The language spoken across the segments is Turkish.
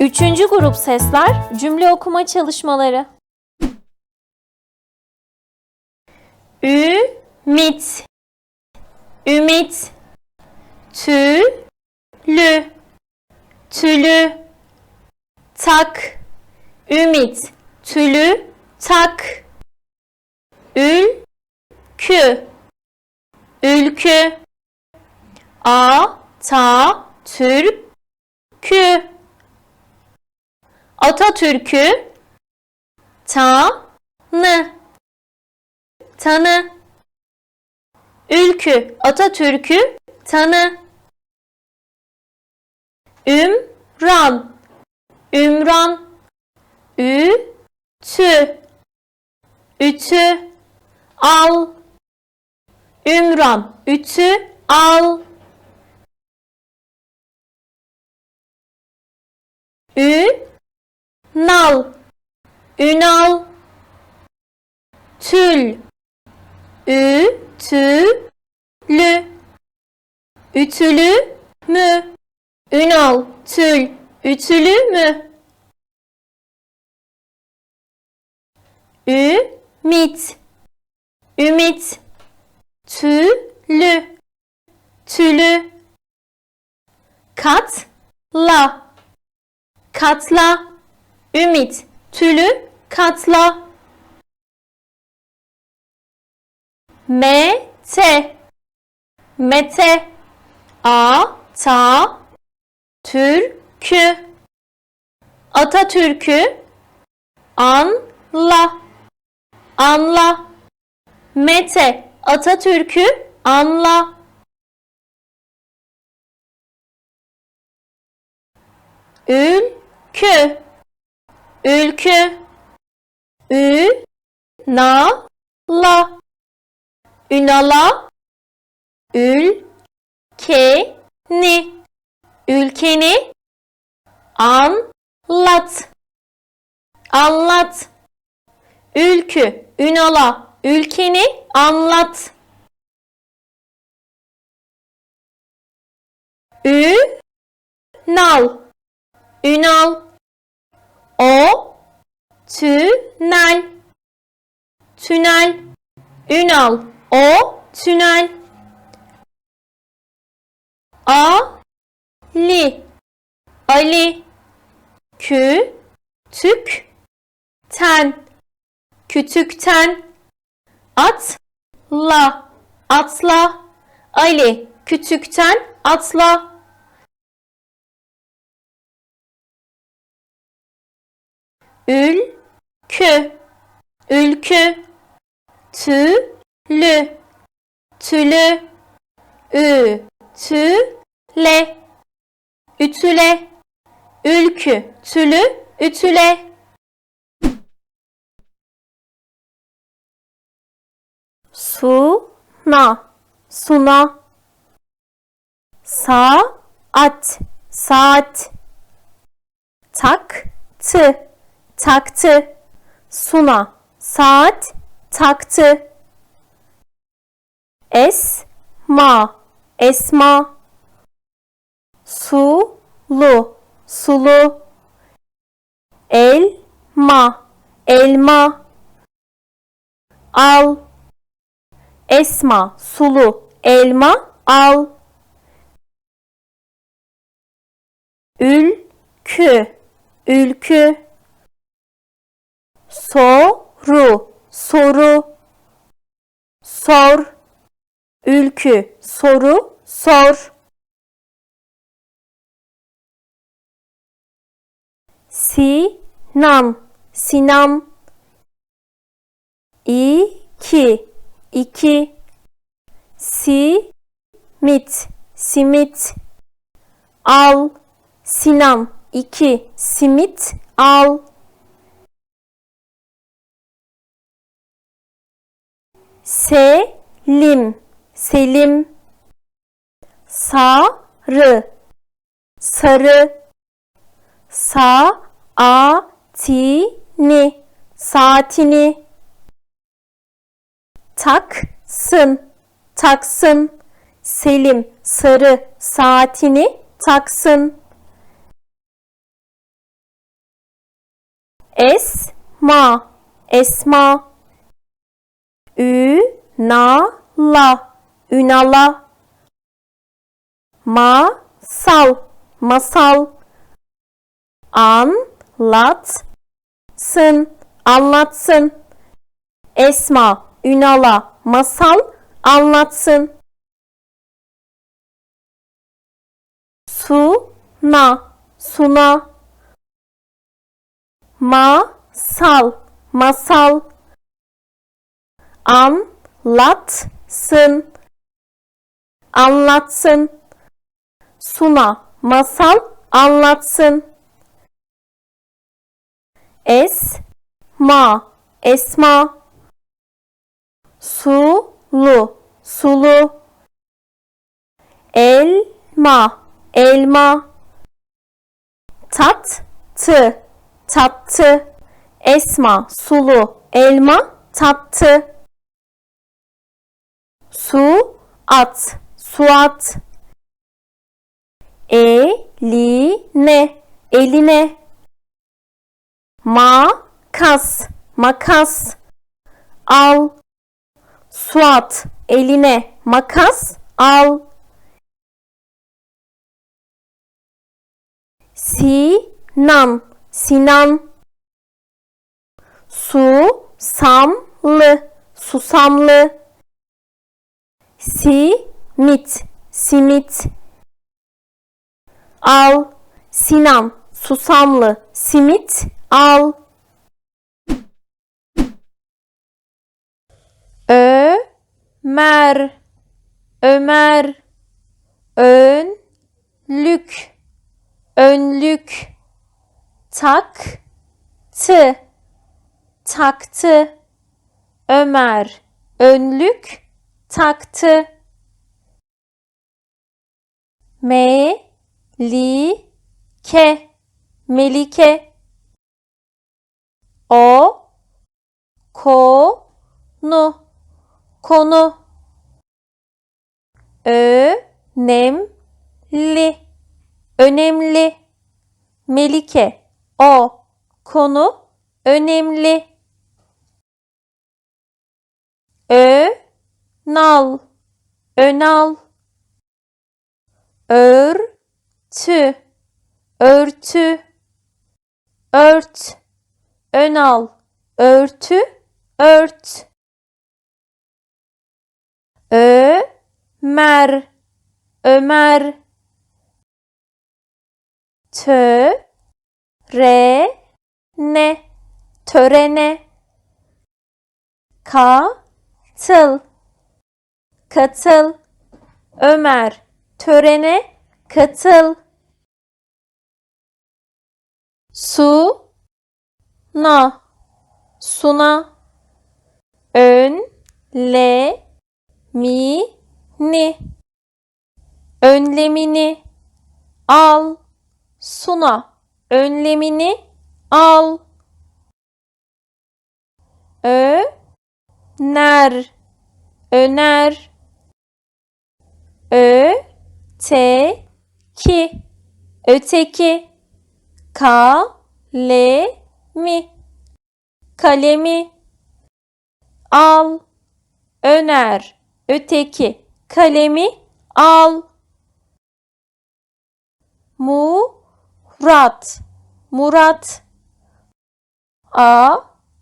Üçüncü grup sesler cümle okuma çalışmaları. Ümit. Ümit. Tülü. Tülü. Tak. Ümit. Tülü. Tak. Ülkü. Ülkü. A Ta Türk Kü Atatürk'ü tanı. Tanı. Ülkü Atatürk'ü tanı. Ümran. Ümran. Ütü. Ütü. Al. Ümran. Ütü. Al Ünal Ünal. Tül. Ütülü. Ütülü mü? Ünal. Tül. Ütülü mü? Ümit. Ümit. Tülü. Tülü. Katla. Katla Ümit Tülü Katla. Mete. Mete. A Ta Türkü. Atatürk'ü Anla. Anla. Mete Atatürk'ü anla. Ülkü Ülkü. Ünala. Ünala Ülkeni Ülkeni. Anlat. Anlat. Ülkü Ünala Ülkeni anlat. Ünal Ünal. O Tünel. Tünel. Ünal. O Tünel. Ali. Ali Kütük Ten. Kütükten. Atla. Atla. Ali. Kütükten atla Ülkü Ülkü. Tülü. Tülü. Ütüle Ütüle. Ülkü. Tülü. Ütüle. Suna. Suna. Saat. Saat. Taktı. Taktı. Suna. Saat taktı. Esma. Esma. Sulu. Sulu. Elma. Elma. Al. Esma. Sulu. Elma. Al. Ülkü. Ülkü soru soru. Sor ülkü soru sor. Sinan Sinan. İki iki. Simit simit. Al Sinan. İki simit al Selim. Selim. Sarı. Sarı. Saatini. Saatini. Taksın Taksın Selim. Sarı. Saatini taksın Esma, esma. Ü, na, la, ünala. Masal, masal. Anlatsın, anlatsın. Esma, Ünal'a masal anlatsın. Suna, suna. Masal, masal. Anlatsın, anlatsın. Suna, masal anlatsın. Esma, esma. Sulu, sulu. Elma, elma. Tattı, tattı. Esma, sulu, elma, tattı. Su, at, su at. Eline, eline. Makas, makas. Al. Suat, eline makas al. Sinan, Sinan. Susamlı, susamlı. Simit, simit. Al, Sinan, susamlı, simit. Al. Ömer, Ömer, önlük, önlük, taktı, taktı. Ömer, önlük, taktı. Melike, Melike. O, konu, konu. Önemli. Önemli. Melike. O. Konu. Önemli önal. Önal. Örtü. Örtü. Ört. Önal. Örtü. Ört. Ömer. Ömer. Törene. Törene. Katıl katıl. Ömer. Törene katıl. Su. Na. Suna. Ön. Le. Mi. Ni. Önlemini al. Suna. Önlemini al. Öner öner öteki öteki. Kalemi. Kalemi. Al. Öner. Öteki. Kalemi. Al. Murat. Murat. A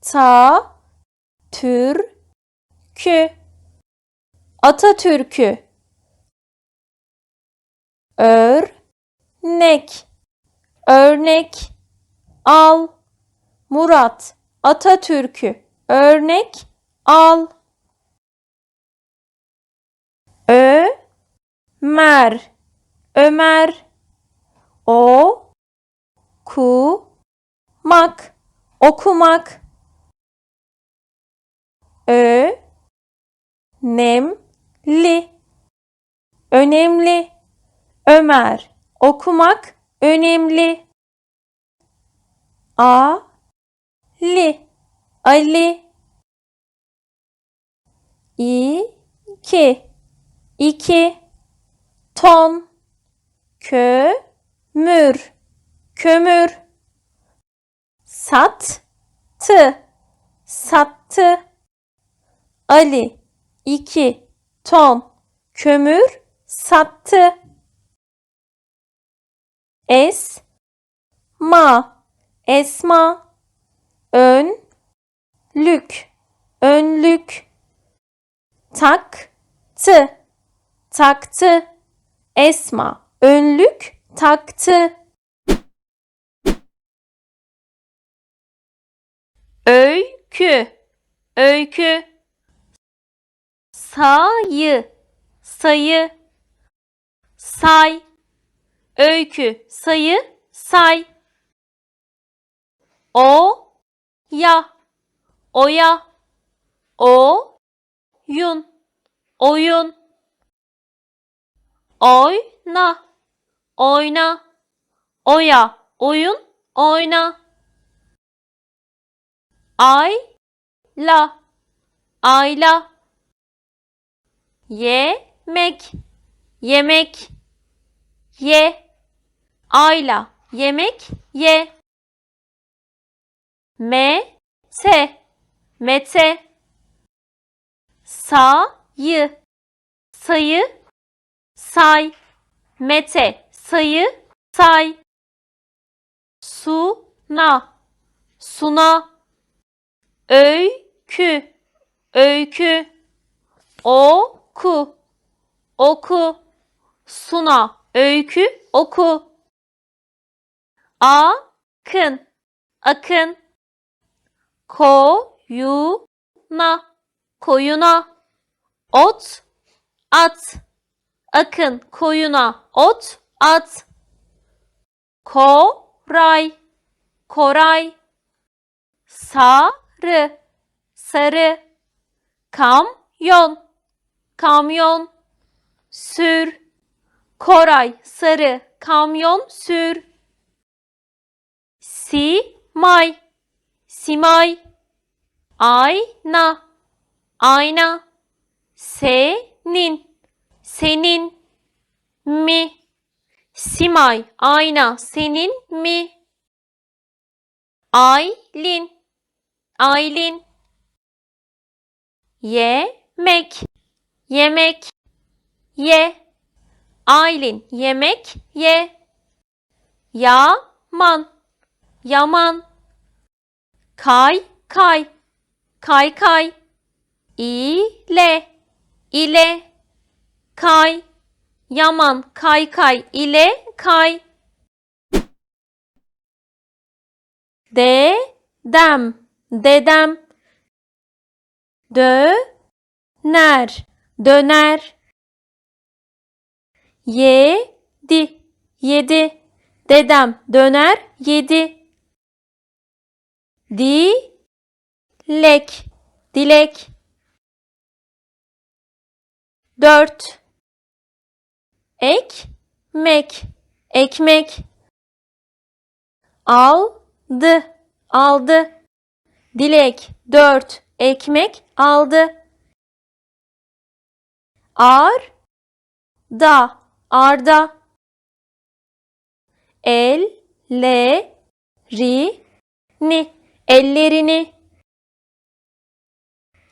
ta Türkü. Atatürk'ü örnek. Örnek. Al. Murat Atatürk'ü. Örnek. Al. Ömer. Ömer. O ku mak okumak. Ö nemli önemli Ömer okumak önemli a li Ali iki iki ton kömür kömür sat Sattı. Sattı. Ali iki ton kömür sattı. Es ma. Esma ön lük. Önlük. Taktı. Taktı. Esma önlük taktı. Öykü öykü. Sayı sayı. Say öykü sayı say. O ya. Oya. O yun. Oyun. Oyna. Oyna. Oya. Oyun oyna. Ay la ayla. Yemek. Yemek. Ye ayla yemek ye. Mete mete. Sayı sayı say. Mete sayı say. Suna suna. Öykü öykü. Oku oku. Suna öykü oku akın. Akın. Koyuna. Koyuna. Ot. At. Akın. Koyuna. Ot. At. Koray. Koray. Sarı. Sarı. Kamyon. Kamyon. Sür. Koray. Sarı. Kamyon. Sür simay simay ayna. Ayna. Senin. Senin mi? Simay ayna. Senin mi? Aylin. Aylin. Yemek. Yemek. Ye. Aylin. Yemek. Ye. Yaman yaman. Kay kay. Kay kay. İle. İle. Kay. Yaman kay kay. İle kay. Dedem dedem. Döner. Döner. Yedi. Yedi. Dedem döner. Yedi dilek. Dilek. Dört. Ekmek. Ekmek. Aldı. Aldı. Dilek. Dört. Ekmek. Aldı. Ar. Da. Arda. El le ri ni ellerini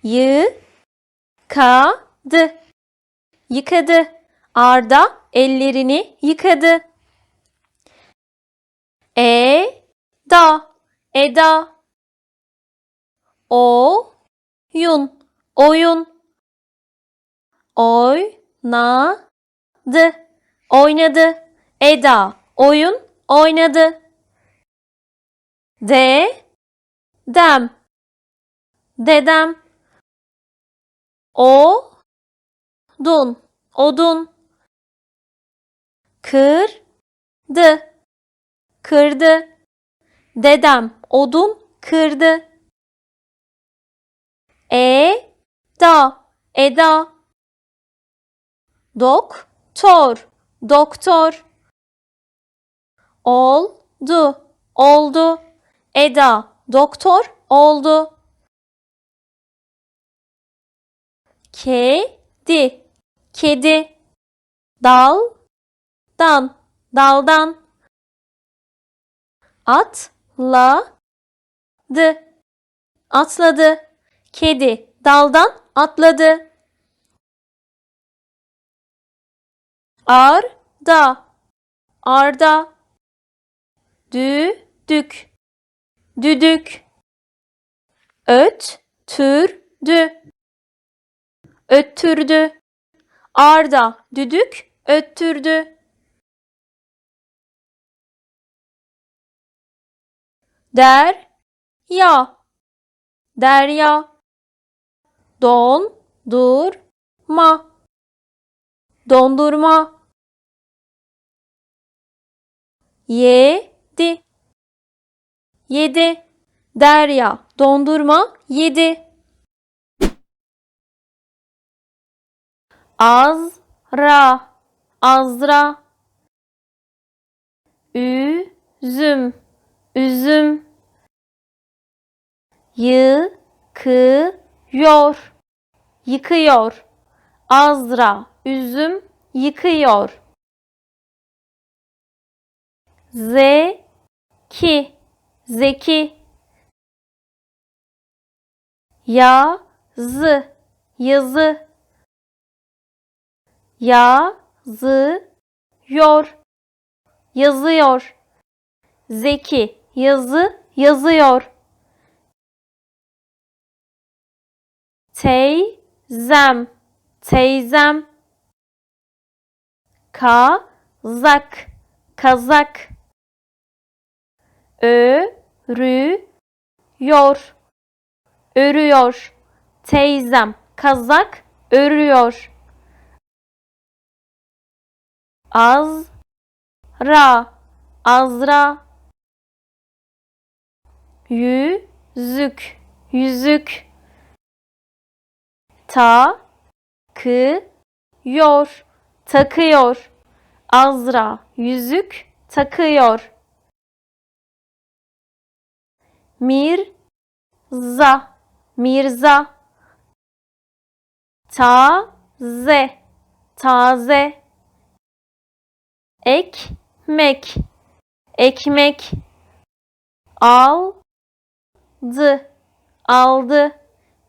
yıkadı. Yıkadı. Arda ellerini yıkadı. E da eda. O yun oyun. Oynadı. Oynadı. Eda. Oyun. Oynadı. De dem. Dedem. O dun odun. Kırdı. Kırdı. Dedem odun kırdı. E da eda. Doktor. Doktor. Oldu. Oldu. Eda doktor oldu. Kedi. Kedi. Daldan. Daldan. Atladı. Atladı. Kedi daldan atladı. Arda, arda. Düdük, düdük. Öttürdü, öttürdü. Arda düdük öttürdü. Der, ya, derya. Don, dur, ma. Dondurma. Yedi, yedi. Derya, dondurma, yedi. Azra, azra. Üzüm, üzüm. Yıkıyor, yıkıyor. Azra, üzüm, yıkıyor. Zeki, zeki. Yazı, yazı. Yazıyor, yazıyor. Zeki, yazı, yazıyor. Teyzem, teyzem. Kazak, kazak. Örüyor, örüyor. Teyzem kazak örüyor. Azra, azra. Yüzük, yüzük. Takıyor, takıyor. Azra yüzük takıyor. Mirza, Mirza. Taze, taze. Ekmek, ekmek. Aldı, aldı.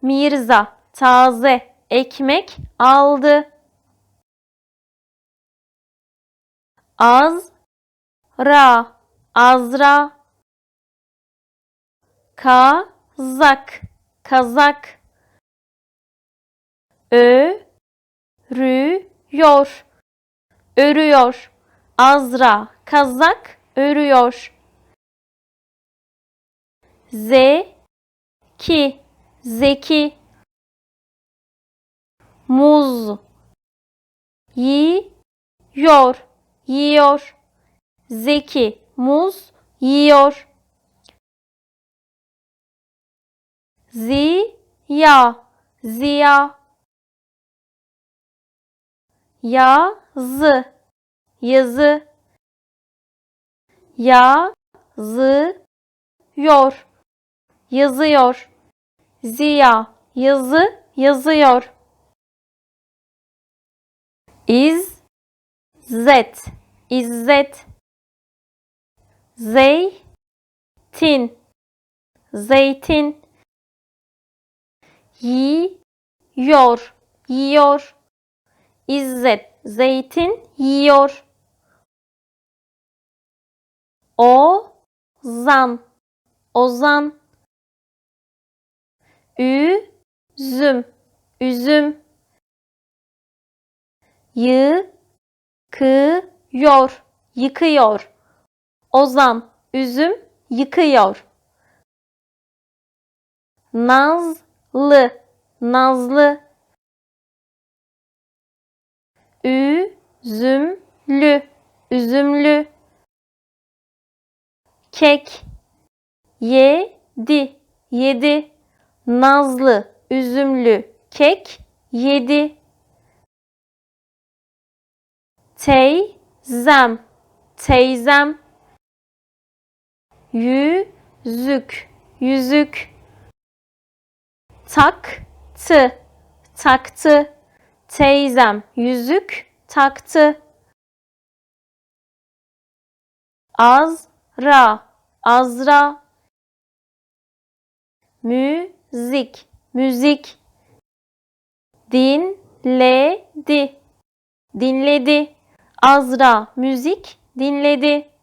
Mirza, taze ekmek aldı. Azra, Azra. Kazak, kazak. Örüyor, örüyor. Azra, kazak örüyor. Zeki, zeki. Muz, yiyor, yiyor. Zeki, muz yiyor. Ziya, ziya. Yazı, yazı. Yazıyor, yazıyor. Ziya, yazı, yazıyor. İzzet, İzzet. Zeytin, zeytin. Yiyor, yiyor. İzzet, zeytin yiyor. Ozan, ozan. Üzüm, üzüm. Yıkıyor, yıkıyor. Ozan, üzüm yıkıyor. Nazlı, nazlı. Üzümlü, üzümlü. Kek, yedi, yedi. Nazlı, üzümlü kek yedi. Teyzem, teyzem. Yüzük, yüzük. Taktı, taktı. Teyzem yüzük taktı. Azra, Azra. müzik, müzik. Dinledi, dinledi. Azra müzik dinledi.